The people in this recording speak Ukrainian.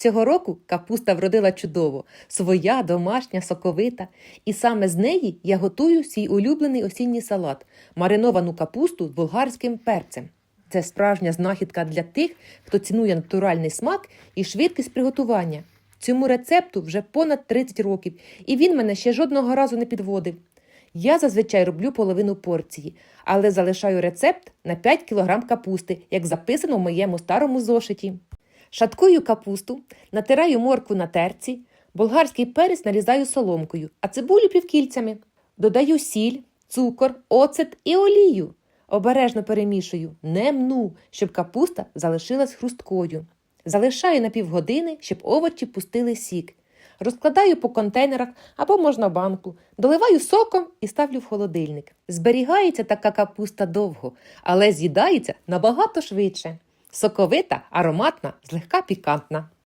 Цього року капуста вродила чудово, своя, домашня, соковита. І саме з неї я готую свій улюблений осінній салат мариновану капусту з болгарським перцем. Це справжня знахідка для тих, хто цінує натуральний смак і швидкість приготування. Цьому рецепту вже понад 30 років, і він мене ще жодного разу не підводив. Я зазвичай роблю половину порції, але залишаю рецепт на 5 кг капусти, як записано в моєму старому зошиті. Шаткую капусту, натираю моркву на терці, болгарський перець нарізаю соломкою, а цибулю півкільцями. Додаю сіль, цукор, оцет і олію. Обережно перемішую, не мну, щоб капуста залишилась хрусткою. Залишаю на півгодини, щоб овочі пустили сік. Розкладаю по контейнерах або можна банку, доливаю соком і ставлю в холодильник. Зберігається така капуста довго, але з'їдається набагато швидше. Соковита, ароматна, злегка пікантна.